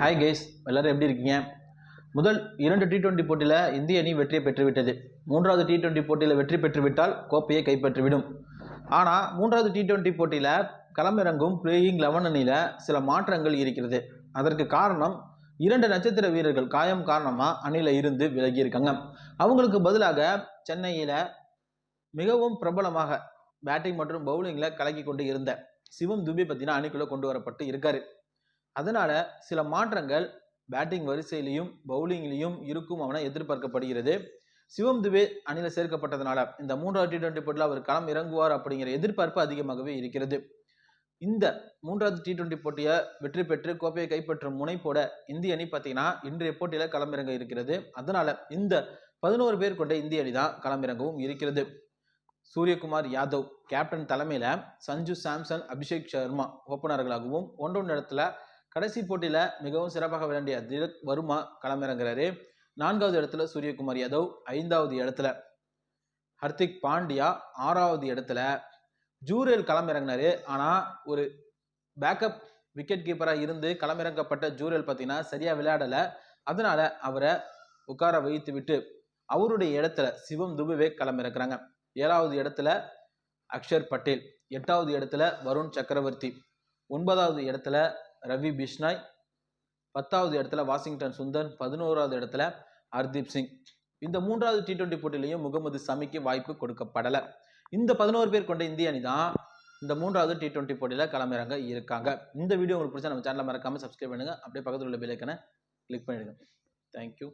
Hi guys எல்லாரும் எப்படி இருக்கீங்க? முதல் இரண்டு டி டுவெண்ட்டி போட்டியில் இந்திய அணி வெற்றியை பெற்றுவிட்டது. மூன்றாவது டி டுவெண்ட்டி போட்டியில் வெற்றி பெற்றுவிட்டால் கோப்பையை கைப்பற்றிவிடும். ஆனால் மூன்றாவது டி டுவெண்ட்டி போட்டியில் களமிறங்கும் பிளேயிங் லெவன் அணியில் சில மாற்றங்கள் இருக்கிறது. அதற்கு காரணம் இரண்டு நட்சத்திர வீரர்கள் காயம் காரணமாக அணியில் இருந்து விலகியிருக்காங்க. அவங்களுக்கு பதிலாக சென்னையில் மிகவும் பிரபலமாக பேட்டிங் மற்றும் பவுலிங்கில் கலக்கி கொண்டு இருந்த சிவம் துபே பற்றினா அணிக்குள்ளே கொண்டு வரப்பட்டு இருக்காரு. அதனால சில மாற்றங்கள் பேட்டிங் வரிசையிலையும் பவுலிங்லையும் இருக்கும் அவனை எதிர்பார்க்கப்படுகிறது. சிவம் துபே அணியில் சேர்க்கப்பட்டதுனால இந்த மூன்றாவது டி டுவெண்ட்டி போட்டியில் அவர் களம் இறங்குவார் அப்படிங்கிற எதிர்பார்ப்பு அதிகமாகவே இருக்கிறது. இந்த மூன்றாவது டி டுவெண்ட்டி போட்டியை வெற்றி பெற்று கோப்பையை கைப்பற்றும் முனைப்போட இந்திய அணி பார்த்தீங்கன்னா இன்றைய போட்டியில் களமிறங்க இருக்கிறது. அதனால இந்த பதினோரு பேர் கொண்ட இந்திய அணி தான் களமிறங்கவும் இருக்கிறது. சூரியகுமார் யாதவ் கேப்டன் தலைமையில் சஞ்சு சாம்சன் அபிஷேக் சர்மா ஓப்பனர்களாகவும் ஒன்றொன்று இடத்துல கடைசி போட்டியில் மிகவும் சிறப்பாக விளையாண்டிய திலக் வருமா களமிறங்குறாரு. நான்காவது இடத்துல சூரியகுமார் யாதவ் ஐந்தாவது இடத்துல ஹர்திக் பாண்டியா ஆறாவது இடத்துல ஜூரியல் களமிறங்கினாரு. ஆனால் ஒரு பேக்கப் விக்கெட் கீப்பராக இருந்து களமிறக்கப்பட்ட ஜூரியல் பார்த்தீங்கன்னா சரியாக விளையாடலை. அதனால அவரை உட்கார வைத்து விட்டு அவருடைய இடத்துல சிவம் துபுவே களமிறக்குறாங்க. ஏழாவது இடத்துல அக்ஷர் பட்டேல் எட்டாவது இடத்துல வருண் சக்கரவர்த்தி ஒன்பதாவது இடத்துல ரவி பிஷ்னாய் பத்தாவது இடத்துல வாஷிங்டன் சுந்தர் பதினோராவது இடத்துல ஹர்தீப் சிங். இந்த மூன்றாவது டி டுவெண்ட்டி போட்டியிலையும் முகமது சமிக்கு வாய்ப்பு கொடுக்கப்படலை. இந்த பதினோரு பேர் கொண்ட இந்திய அணி தான் இந்த மூன்றாவது டி டுவெண்ட்டி போட்டியில் களமிறங்க இருக்காங்க. இந்த வீடியோ உங்களுக்கு பிடிச்சா நம்ம சேனலை மறக்காமல் சப்ஸ்கிரைப் பண்ணுங்கள் அப்படியே பக்கத்தில் உள்ள பெல் ஐக்கனை கிளிக் பண்ணிடுங்க. தேங்க்யூ